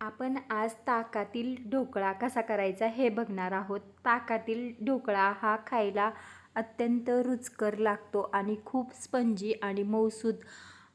आपण आज ताकातील ढोकळा कसा करायचा हे बघणार आहोत. ताकातील ढोकळा हा खायला अत्यंत रुचकर लागतो आणि खूप स्पंजी आणि मऊसूद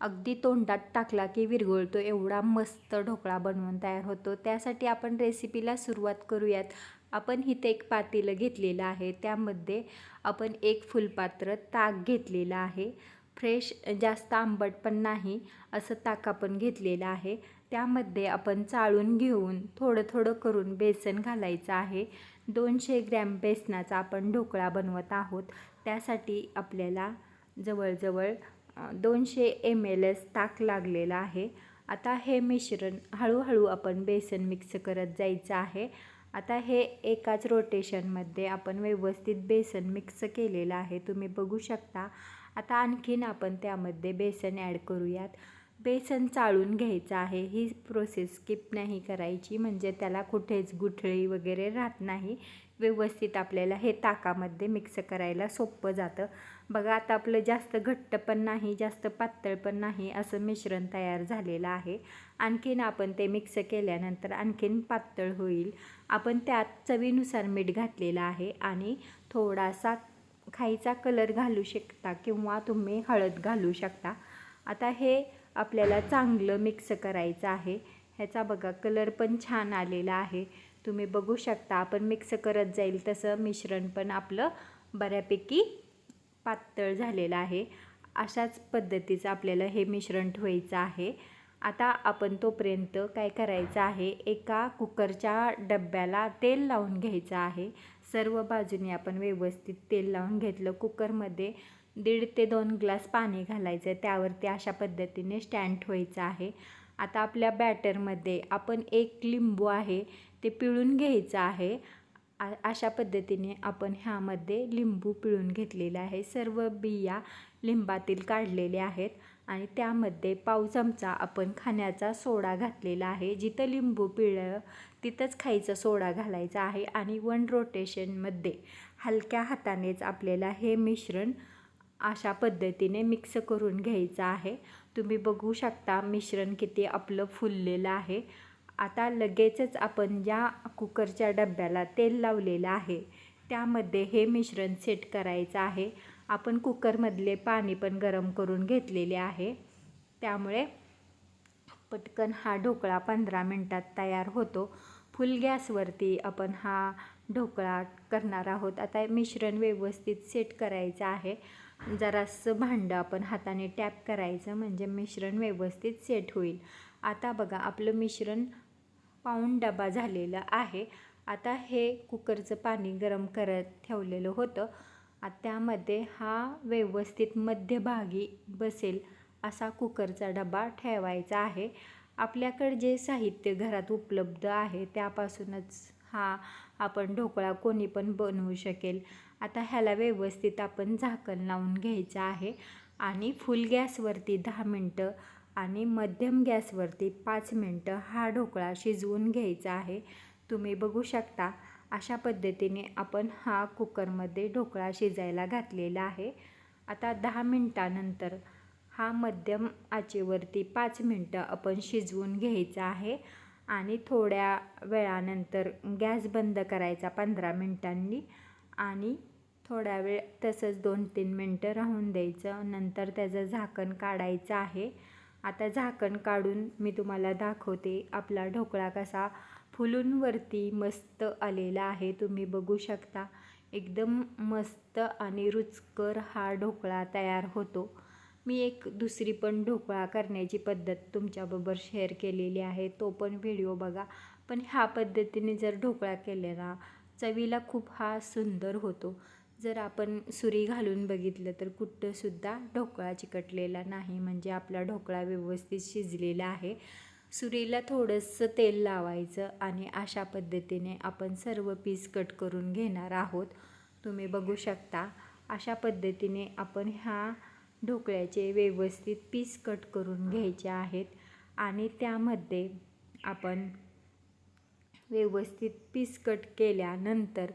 अगदी तोंडात टाकला की विरघळतो. एवढा मस्त ढोकळा बनवून तयार होतो. त्यासाठी आपण रेसिपीला सुरुवात करूयात. आपण इथे एक पातेलं घेतलेलं आहे. त्यामध्ये आपण एक फुलपात्र ताक घेतलेलं आहे. फ्रेश जास्त आंबट पण नाही असं ताक आपण घेतलेलं आहे. त्यामध्ये आपण चाळून घेऊन थोडं थोडं करून बेसन घालायचं आहे. दोनशे ग्रॅम बेसनाचा आपण ढोकळा बनवत आहोत. त्यासाठी आपल्याला जवळजवळ दोनशे एम एल एस ताक लागलेलं आहे. आता हे मिश्रण हळूहळू आपण बेसन मिक्स करत जायचं आहे. आता हे एकाच रोटेशनमध्ये आपण व्यवस्थित बेसन मिक्स केलेलं आहे. तुम्ही बघू शकता. आता आणखीन आपण त्यामध्ये बेसन ॲड करूयात. बेसन चाळून घ्यायचं आहे. ही प्रोसेस स्किप नाही करायची. म्हणजे त्याला कुठेच गुठळी वगैरे राहत नाही. व्यवस्थित आपल्याला हे ताकामध्ये मिक्स करायला सोपं जातं. बघा आता आपलं जास्त घट्ट पण नाही जास्त पातळ पण नाही असं मिश्रण तयार झालेलं आहे. आणखीन आपण ते मिक्स केल्यानंतर आणखीन पातळ होईल. आपण त्यात चवीनुसार मीठ घातलेलं आहे आणि थोडासा खायचा कलर घालू शकता किंवा तुम्ही हळद घालू शकता. आता हे आपल्याला चांगलं मिक्स करायचं आहे. ह्याचा बघा कलर पण छान आलेला आहे. तुम्ही बघू शकता आपण मिक्स करत जाईल तसं मिश्रण पण आपलं बऱ्यापैकी पातळ झालेलं आहे. अशाच पद्धतीचं आपल्याला हे मिश्रण ठेवायचं आहे. आता आपण तोपर्यंत काय करायचं आहे एका कुकरच्या डब्याला तेल लावून घ्यायचं आहे. सर्व बाजूने आपण व्यवस्थित तेल लावून घेतलं कुकरमध्ये. दीड ते दोन ग्लास पाणी घालायचं आहे. त्यावरती अशा पद्धतीने स्टँड ठेवायचं आहे. आता आपल्या बॅटरमध्ये आपण एक लिंबू आहे ते पिळून घ्यायचं आहे. अशा पद्धतीने आपण ह्यामध्ये लिंबू पिळून घेतलेले आहे. सर्व बिया लिंबातील काढलेले आहेत आणि त्यामध्ये पाव चमचा आपण खाण्याचा सोडा घातलेला आहे. जिथं लिंबू पिळलं तिथंच खायचा सोडा घालायचा आहे आणि वन रोटेशनमध्ये हलक्या हातानेच आपल्याला हे मिश्रण अशा पद्धतीने मिक्स करून घ्यायचं आहे. तुम्ही बघू शकता मिश्रण किती आपलं फुललेलं आहे. आता लगेचच आपण ज्या कुकरच्या डब्याला तेल लावलेलं आहे त्यामध्ये हे मिश्रण सेट करायचं आहे. आपण कुकरमधले पाणी पण गरम करून घेतलेले आहे. त्यामुळे पटकन हा ढोकळा पंधरा मिनटात तयार होतो. फुल गॅसवरती आपण हा ढोकळा करणार आहोत. आता मिश्रण व्यवस्थित सेट करायचं आहे. जरासं भांडं आपण हाताने टॅप करायचं म्हणजे मिश्रण व्यवस्थित सेट होईल. आता बघा आपलं मिश्रण पाऊण डबा झालेलं आहे. आता हे कुकरचं पाणी गरम करत ठेवलेलं होतं. त्यामध्ये हा व्यवस्थित मध्यभागी बसेल असा कुकरचा डबा ठेवायचा आहे. आपल्याकडे जे साहित्य घरात उपलब्ध आहे त्यापासूनच हा आपण ढोकळा कोणी पण बनवू शकेल. आता ह्याला व्यवस्थित आपण झाकण लावून घ्यायचं आहे आणि फुल गॅसवरती दहा मिनटं आणि मध्यम गॅसवरती पाच मिनटं हा ढोकळा शिजवून घ्यायचा आहे. तुम्ही बघू शकता अशा पद्धतीने आपण हा कुकरमध्ये ढोकळा शिजायला घातलेला आहे. आता दहा मिनटानंतर हा मध्यम आचेवरती पाच मिनटं आपण शिजवून घ्यायचा आहे. आणि थोड्या वेळानंतर गॅस बंद करायचा पंधरा मिनटांनी आणि थोड्या वेळ तसंच दोन तीन मिनटं राहून द्यायचं. नंतर त्याचं झाकण काढायचं आहे. आता झाकण काढून मी तुम्हाला दाखवते आपला ढोकळा कसा फुलून वरती मस्त आलेला आहे. तुम्ही बघू शकता. एकदम मस्त आणि रुचकर हा ढोकळा तयार होतो. मी एक दुसरी पण ढोकळा करण्याची पद्धत तुमच्याबरोबर शेअर केलेली आहे. तो पण व्हिडिओ बघा. पण ह्या पद्धतीने जर ढोकळा केला चवीला खूप हा सुंदर होतो. जर आपण सुरी घालून बघितलं तर कुठंसुद्धा ढोकळा चिकटलेला नाही. म्हणजे आपला ढोकळा व्यवस्थित शिजलेला आहे. सुरीला थोडंसं तेल लावायचं आणि अशा पद्धतीने आपण सर्व पीस कट करून घेणार आहोत. तुम्ही बघू शकता. अशा पद्धतीने आपण ह्या ढोकळ्याचे व्यवस्थित पीस कट करून घ्यायचे आहेत आणि त्यामध्ये आपण व्यवस्थित पीस कट केल्यानंतर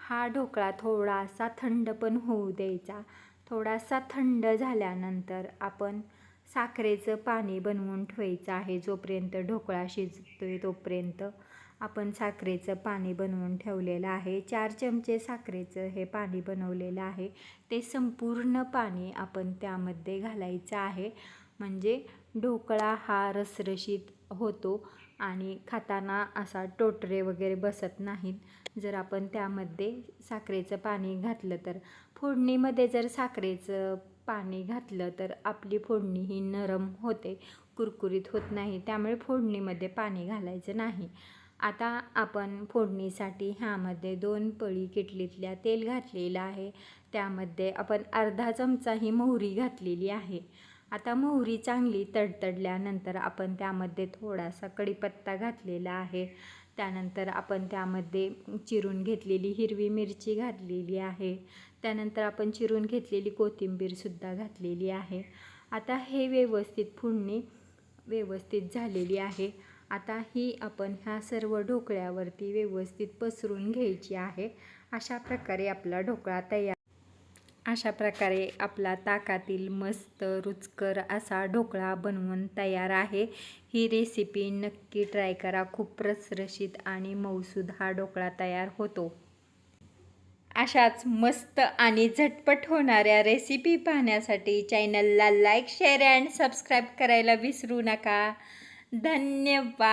हा ढोकळा थोडासा थंड पण होऊ द्यायचा. थोडासा थंड झाल्यानंतर आपण साखरेचं पाणी बनवून ठेवायचं आहे जोपर्यंत ढोकळा शिजतो आहे तोपर्यंत. आपण साखरेचं पाणी बनवून ठेवलेलं आहे. चार चमचे साखरेचं हे पाणी बनवलेलं आहे. ते संपूर्ण पाणी आपण त्यामध्ये घालायचं आहे. म्हणजे ढोकळा हा रसरशीत होतो आणि खाताना असा टोटरे वगैरे बसत नाहीत. जर आपण त्यामध्ये साखरेचं पाणी घातलं तर. फोडणीमध्ये जर साखरेचं पाणी घातलं तर आपली फोडणी ही नरम होते कुरकुरीत होत नाही. त्यामुळे फोडणीमध्ये पाणी घालायचं नाही. आता आपण फोडणीसाठी ह्यामध्ये दोन पळी किटलीतल्या तेल घातलेलं आहे. त्यामध्ये आपण अर्धा चमचा ही मोहरी घातलेली आहे. आता मोहरी चांगली तडतडल्यानंतर आपण त्यामध्ये थोडासा कढीपत्ता घातलेला आहे. त्यानंतर आपण त्यामध्ये चिरून घेतलेली हिरवी मिरची घातलेली आहे. त्यानंतर आपण चिरून घेतलेली कोथिंबीरसुद्धा घातलेली आहे. आता हे व्यवस्थित फोडणी व्यवस्थित झालेली आहे. आता ही आपण ह्या सर्व ढोकळ्यावरती व्यवस्थित पसरून घ्यायची आहे. अशा प्रकारे आपला ढोकळा तयार अशा प्रकारे आपला ताकातील मस्त रुचकर असा ढोकळा बनवून तयार आहे. ही रेसिपी नक्की ट्राय करा. खूप रसरशीत आणि मौसूद हा ढोकळा तयार होतो. अशाच मस्त आणि झटपट होणाऱ्या रेसिपी पाहण्यासाठी चॅनलला लाईक शेअर अँड सबस्क्राईब करायला विसरू नका. धन्यवाद.